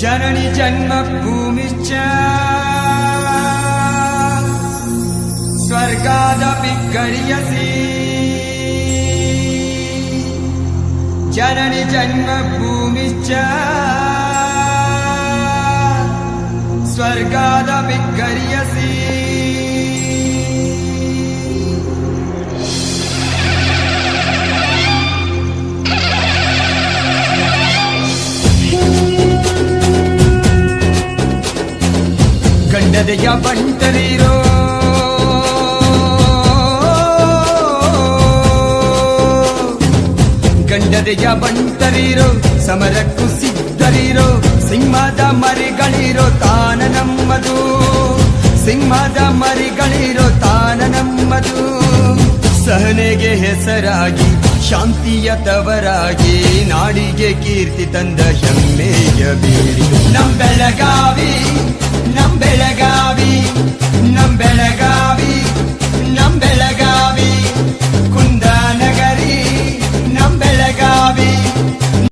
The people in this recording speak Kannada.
जननि जन्मभूमिश्च स्वर्गादपि गयसे जननि जन्मभूमिश्च स्वर्गादपि गियसी ಗಂಡದೆಯ ಬಂಟರಿರೋ ಗಂಡದೆಯ ಬಂಟರಿರೋ ಸಮರಕ್ಕೂ ಸಿದ್ಧರಿರೋ? ಸಿಂಹದ ಮರಿಗಳಿರೋ ತಾನ ನಮ್ಮದು. ಸಿಂಹದ ಮರಿಗಳಿರೋ ತಾನ ನಮ್ಮದು. ಸಹನೆಗೆ ಹೆಸರಾಗಿ ಶಾಂತಿಯ ತವರಾಗಿ ನಾಡಿಗೆ ಕೀರ್ತಿ ತಂದ ಹೆಮ್ಮೆಯ ಬೀಡಿ. ನಮ್ಮ ಬೆಳಗಾವಿ